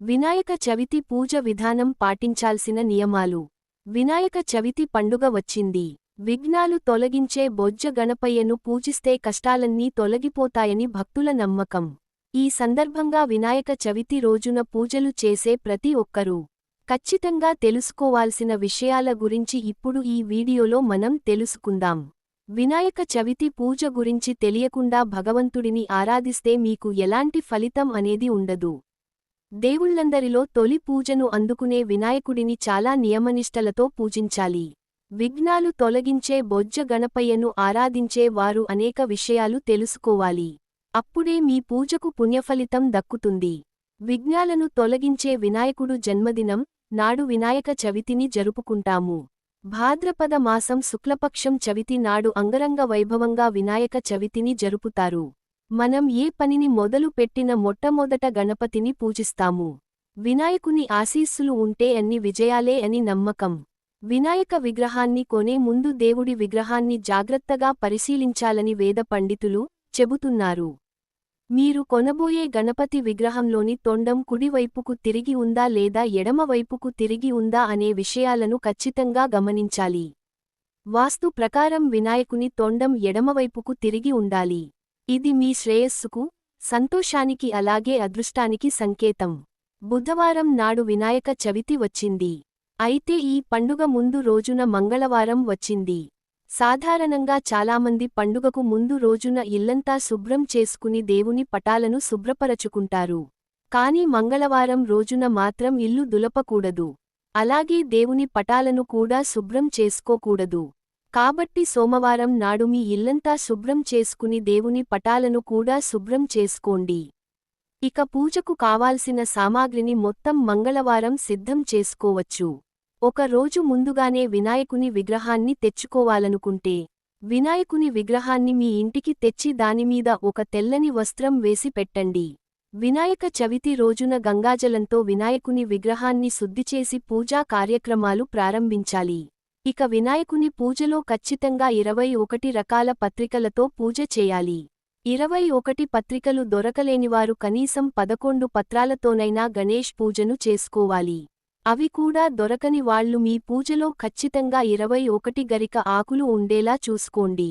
వినాయక చవితి పూజ విధానం పాటించాల్సిన నియమాలు. వినాయక చవితి పండుగ వచ్చింది. విఘ్నాలు తొలగించే బొజ్జ గణపయ్యను పూజిస్తే కష్టాలన్నీ తొలగిపోతాయని భక్తుల నమ్మకం. ఈ సందర్భంగా వినాయక చవితి రోజున పూజలు చేసే ప్రతి ఒక్కరూ ఖచ్చితంగా తెలుసుకోవాల్సిన విషయాల గురించి ఇప్పుడు ఈ వీడియోలో మనం తెలుసుకుందాం. వినాయక చవితి పూజ గురించి తెలియకుండా భగవంతుడిని ఆరాధిస్తే మీకు ఎలాంటి ఫలితం అనేది ఉండదు. దేవుళ్ళందరిలో తొలి పూజను అందుకునే వినాయకుడిని చాలా నియమనిష్టలతో పూజించాలి. విఘ్నాలు తొలగించే బొజ్జ గణపయ్యను ఆరాధించే వారు అనేక విషయాలు తెలుసుకోవాలి. అప్పుడే మీ పూజకు పుణ్యఫలితం దక్కుతుంది. విఘ్నాలను తొలగించే వినాయకుడు జన్మదినం నాడు వినాయక చవితిని జరుపుకుంటాము. భాద్రపద మాసం శుక్లపక్షం చవితి నాడు అంగరంగ వైభవంగా వినాయక చవితిని జరుపుతారు. మనం ఏ పనిని మొదలు పెట్టిన మొట్టమొదట గణపతిని పూజిస్తాము. వినాయకుని ఆశీస్సులు ఉంటే అన్ని విజయాలే అని నమ్మకం. వినాయక విగ్రహాన్ని కొనే ముందు దేవుడి విగ్రహాన్ని జాగ్రత్తగా పరిశీలించాలని వేద పండితులు చెబుతున్నారు. మీరు కొనబోయే గణపతి విగ్రహంలోని తొండం కుడివైపుకు తిరిగి ఉందా లేదా ఎడమవైపుకు తిరిగి ఉందా అనే విషయాలను ఖచ్చితంగా గమనించాలి. వాస్తు ప్రకారం వినాయకుని తొండం ఎడమవైపుకు తిరిగి ఉండాలి. ఇది మీ శ్రేయస్సుకు సంతోషానికి అలాగే అదృష్టానికి సంకేతం. బుధవారం నాడు వినాయక చవితి వచ్చింది. అయితే ఈ పండుగ ముందు రోజున మంగళవారం వచ్చింది. సాధారణంగా చాలామంది పండుగకు ముందు రోజున ఇల్లంతా శుభ్రం చేసుకుని దేవుని పటాలను శుభ్రపరచుకుంటారు. కాని మంగళవారం రోజున మాత్రం ఇల్లు దులపకూడదు. అలాగే దేవుని పటాలను కూడా శుభ్రం చేసుకోకూడదు. కాబట్టి సోమవారం నాడు మీ ఇల్లంతా శుభ్రం చేసుకుని దేవుని పటాలను కూడా శుభ్రం చేసుకోండి. ఇక పూజకు కావాల్సిన సామాగ్రిని మొత్తం మంగళవారం సిద్ధం చేసుకోవచ్చు. ఒక రోజు ముందుగానే వినాయకుని విగ్రహాన్ని తెచ్చుకోవాలనుకుంటే వినాయకుని విగ్రహాన్ని మీ ఇంటికి తెచ్చి దానిమీద ఒక తెల్లని వస్త్రం వేసి పెట్టండి. వినాయక చవితి రోజున గంగాజలంతో వినాయకుని విగ్రహాన్ని శుద్ధిచేసి పూజా కార్యక్రమాలు ప్రారంభించాలి. ఇక వినాయకుని పూజలో ఖచ్చితంగా ఇరవై ఒకటి రకాల పత్రికలతో పూజ చేయాలి. ఇరవై ఒకటి పత్రికలు దొరకలేనివారు కనీసం పదకొండు పత్రాలతోనైనా గణేష్ పూజను చేసుకోవాలి. అవి కూడా దొరకని వాళ్ళు మీ పూజలో ఖచ్చితంగా ఇరవై ఒకటి గరిక ఆకులు ఉండేలా చూసుకోండి.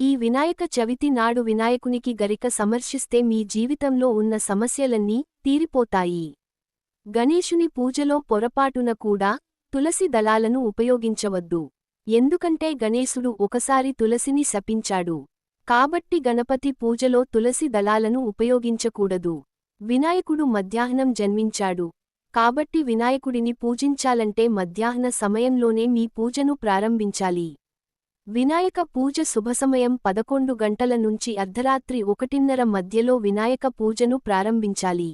ఈ వినాయక చవితి నాడు వినాయకునికి గరిక సమర్శిస్తే మీ జీవితంలో ఉన్న సమస్యలన్నీ తీరిపోతాయి. గణేశుని పూజలో పొరపాటున కూడా తులసి దళాలను ఉపయోగించవద్దు. ఎందుకంటే గణేశుడు ఒకసారి తులసిని శపించాడు. కాబట్టి గణపతి పూజలో తులసి దళాలను ఉపయోగించకూడదు. వినాయకుడు మధ్యాహ్నం జన్మించాడు. కాబట్టి వినాయకుడిని పూజించాలంటే మధ్యాహ్న సమయంలోనే మీ పూజను ప్రారంభించాలి. వినాయక పూజ శుభసమయం పదకొండు గంటల నుంచి అర్ధరాత్రి ఒకటిన్నర మధ్యలో వినాయక పూజను ప్రారంభించాలి.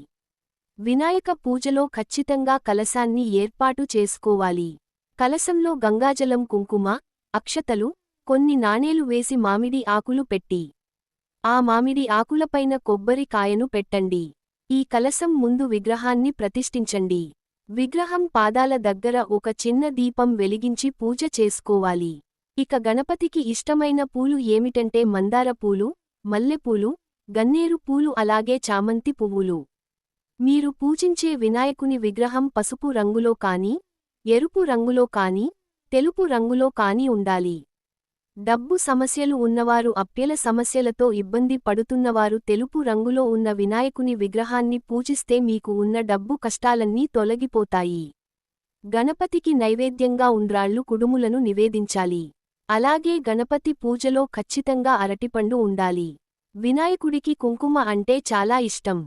వినాయక పూజలో ఖచ్చితంగా కలశాన్ని ఏర్పాటు చేసుకోవాలి. కలశంలో గంగాజలం కుంకుమ అక్షతలు కొన్ని నాణేలు వేసి మామిడి ఆకులు పెట్టి. ఆ మామిడి ఆకులపైన కొబ్బరి కాయను పెట్టండి. ఈ కలశం ముందు విగ్రహాన్ని ప్రతిష్ఠించండి. విగ్రహం పాదాల దగ్గర ఒక చిన్న దీపం వెలిగించి పూజ చేసుకోవాలి. ఇక గణపతికి ఇష్టమైన పూలు ఏమిటంటే మందార పూలు మల్లెపూలు గన్నేరు పూలు అలాగే చామంతి పువ్వులు. మీరు పూజించే వినాయకుని విగ్రహం పసుపు రంగులో కాని ఎరుపు రంగులో కాని తెలుపు రంగులో కాని ఉండాలి. డబ్బు సమస్యలు ఉన్నవారు అప్యల సమస్యలతో ఇబ్బంది పడుతున్నవారు తెలుపు రంగులో ఉన్న వినాయకుని విగ్రహాన్ని పూజిస్తే మీకు ఉన్న డబ్బు కష్టాలన్నీ తొలగిపోతాయి. గణపతికి నైవేద్యంగా ఉండ్రాళ్ళు కుడుములను నివేదించాలి. అలాగే గణపతి పూజలో ఖచ్చితంగా అరటిపండు ఉండాలి. వినాయకుడికి కుంకుమ అంటే చాలా ఇష్టం.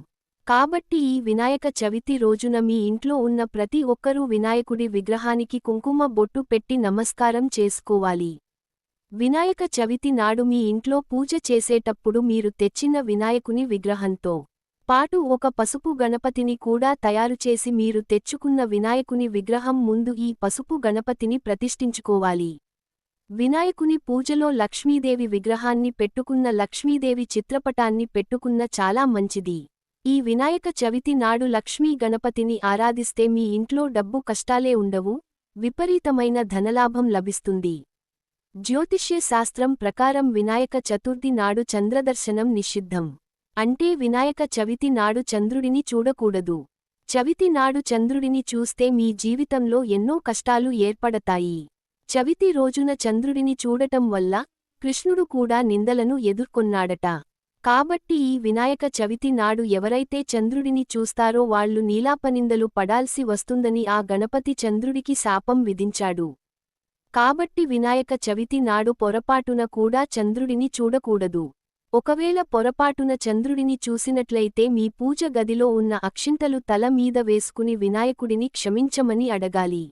కాబట్టి ఈ వినాయక చవితి రోజున మీ ఇంట్లో ఉన్న ప్రతి ఒక్కరూ వినాయకుడి విగ్రహానికి కుంకుమ బొట్టు పెట్టి నమస్కారం చేసుకోవాలి. వినాయక చవితి నాడు మీ ఇంట్లో పూజ చేసేటప్పుడు మీరు తెచ్చిన వినాయకుని విగ్రహంతో పాటు ఒక పసుపు గణపతిని కూడా తయారుచేసి మీరు తెచ్చుకున్న వినాయకుని విగ్రహం ముందు ఈ పసుపు గణపతిని ప్రతిష్ఠించుకోవాలి. వినాయకుని పూజలో లక్ష్మీదేవి విగ్రహాన్ని పెట్టుకున్న లక్ష్మీదేవి చిత్రపటాన్ని పెట్టుకున్న చాలా మంచిది. ఈ వినాయక చవితి నాడు లక్ష్మీ గణపతిని ఆరాధిస్తే మీ ఇంట్లో డబ్బు కష్టాలే ఉండవు విపరీతమైన ధనలాభం లభిస్తుంది. జ్యోతిష్య శాస్త్రం ప్రకారం వినాయక చతుర్థి నాడు చంద్రదర్శనం నిషిద్ధం. అంటే వినాయక చవితి నాడు చంద్రుడిని చూడకూడదు. చవితి నాడు చంద్రుడిని చూస్తే మీ జీవితంలో ఎన్నో కష్టాలు ఏర్పడతాయి. చవితి రోజున చంద్రుడిని చూడటం వల్ల కృష్ణుడు కూడా నిందలను ఎదుర్కొన్నాడట. కాబట్టి ఈ వినాయక చవితి నాడు ఎవరైతే చంద్రుడిని చూస్తారో వాళ్ళు నీలాపనిందలు పడాల్సి వస్తుందని ఆ గణపతి చంద్రుడికి శాపం విధించాడు. కాబట్టి వినాయక చవితి నాడు పొరపాటున కూడా చంద్రుడిని చూడకూడదు. ఒకవేళ పొరపాటున చంద్రుడిని చూసినట్లయితే మీ పూజ గదిలో ఉన్న అక్షింతలు తల మీద వేసుకుని వినాయకుడిని క్షమించమని అడగాలి.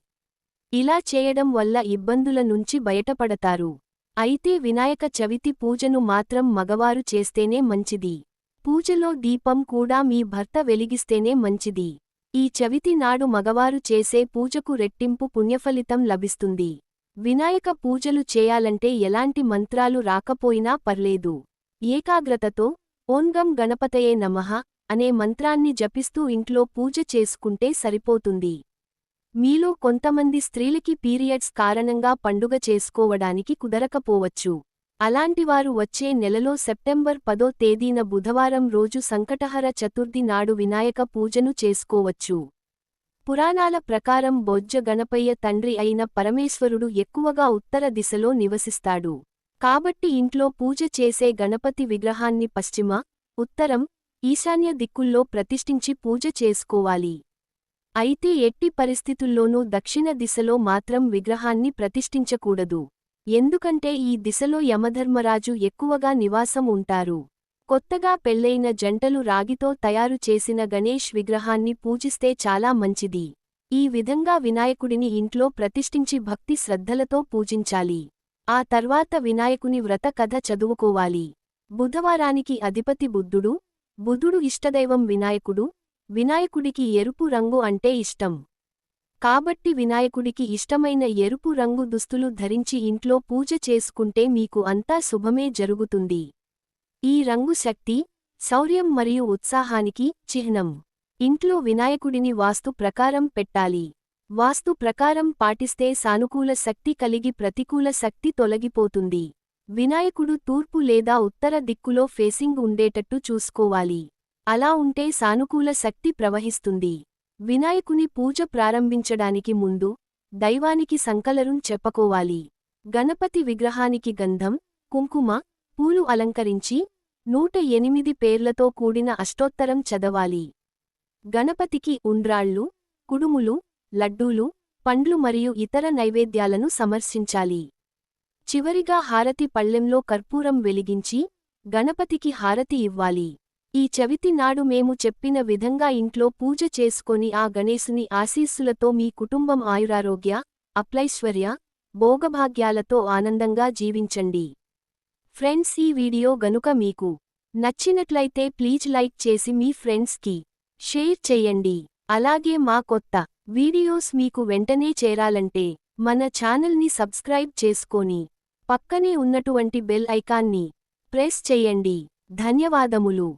ఇలా చేయడం వల్ల ఇబ్బందుల నుంచి బయటపడతారు. అయితే వినాయక చవితి పూజను మాత్రం మగవారు చేస్తేనే మంచిది. పూజలో దీపం కూడా మీ భర్త వెలిగిస్తేనే మంచిది. ఈ చవితి నాడు మగవారు చేసే పూజకు రెట్టింపు పుణ్యఫలితం లభిస్తుంది. వినాయక పూజలు చేయాలంటే ఎలాంటి మంత్రాలు రాకపోయినా పర్లేదు. ఏకాగ్రతతో ఓన్గం గణపతయే నమః అనే మంత్రాన్ని జపిస్తూ ఇంట్లో పూజ చేసుకుంటే సరిపోతుంది. మీలో కొంతమంది స్త్రీలకి పీరియడ్స్ కారణంగా పండుగ చేసుకోవడానికి కుదరకపోవచ్చు. అలాంటివారు వచ్చే నెలలో సెప్టెంబర్ పదో తేదీన బుధవారం రోజు సంకటహర చతుర్థి నాడు వినాయక పూజను చేసుకోవచ్చు. పురాణాల ప్రకారం బొజ్జ గణపయ్య తండ్రి అయిన పరమేశ్వరుడు ఎక్కువగా ఉత్తర దిశలో నివసిస్తాడు. కాబట్టి ఇంట్లో పూజ చేసే గణపతి విగ్రహాన్ని పశ్చిమ ఉత్తరం ఈశాన్య దిక్కుల్లో ప్రతిష్ఠించి పూజ చేసుకోవాలి. అయితే ఎట్టి పరిస్థితుల్లోనూ దక్షిణ దిశలో మాత్రం విగ్రహాన్ని ప్రతిష్ఠించకూడదు. ఎందుకంటే ఈ దిశలో యమధర్మరాజు ఎక్కువగా నివాసం ఉంటారు. కొత్తగా పెళ్ళైన జంటలు రాగితో తయారు చేసిన గణేష్ విగ్రహాన్ని పూజిస్తే చాలా మంచిది. ఈ విధంగా వినాయకుడిని ఇంట్లో ప్రతిష్ఠించి భక్తి శ్రద్ధలతో పూజించాలి. ఆ తర్వాత వినాయకుని వ్రత కథ చదువుకోవాలి. బుధవారానికి అధిపతి బుద్ధుడు. బుధుడు ఇష్టదైవం వినాయకుడు. వినాయకుడికి ఎరుపు రంగు అంటే ఇష్టం. కాబట్టి వినాయకుడికి ఇష్టమైన ఎరుపు రంగు దుస్తులు ధరించి ఇంట్లో పూజ చేసుకుంటే మీకు అంతా శుభమే జరుగుతుంది. ఈ రంగు శక్తి శౌర్యం మరియు ఉత్సాహానికి చిహ్నం. ఇంట్లో వినాయకుడిని వాస్తు ప్రకారం పెట్టాలి. వాస్తు ప్రకారం పాటిస్తే సానుకూల శక్తి కలిగి ప్రతికూల శక్తి తొలగిపోతుంది. వినాయకుడు తూర్పు లేదా ఉత్తర దిక్కులో ఫేసింగ్ ఉండేటట్టు చూసుకోవాలి. అలా ఉంటే సానుకూల శక్తి ప్రవహిస్తుంది. వినాయకుని పూజ ప్రారంభించడానికి ముందు దైవానికి సంకలరం చెప్పుకోవాలి. గణపతి విగ్రహానికి గంధం కుంకుమ పూలు అలంకరించి నూట ఎనిమిది పేర్లతో కూడిన అష్టోత్తరం చదవాలి. గణపతికి ఉండ్రాళ్ళు కుడుములు లడ్డూలు పండ్లు మరియు ఇతర నైవేద్యాలను సమర్శించాలి చివరిగా హారతి పళ్ళెంలో కర్పూరం వెలిగించి గణపతికి హారతి ఇవ్వాలి. ఈ చవితి నాడు మేము చెప్పిన విధంగా ఇంట్లో పూజ చేసుకొని ఆ గణేశుని ఆశీస్సులతో మీ కుటుంబం ఆయురారోగ్య అప్లైశ్వర్య భోగభాగ్యాలతో ఆనందంగా జీవించండి. ఫ్రెండ్స్ ఈ వీడియో గనుక మీకు నచ్చినట్లయితే ప్లీజ్ లైక్ చేసి మీ ఫ్రెండ్స్కి షేర్ చెయ్యండి అలాగే మా కొత్త వీడియోస్ మీకు వెంటనే చేరాలంటే మన ఛానల్ని సబ్స్క్రైబ్ చేసుకొని పక్కనే ఉన్నటువంటి బెల్ ఐకాన్ని ప్రెస్ చెయ్యండి ధన్యవాదములు.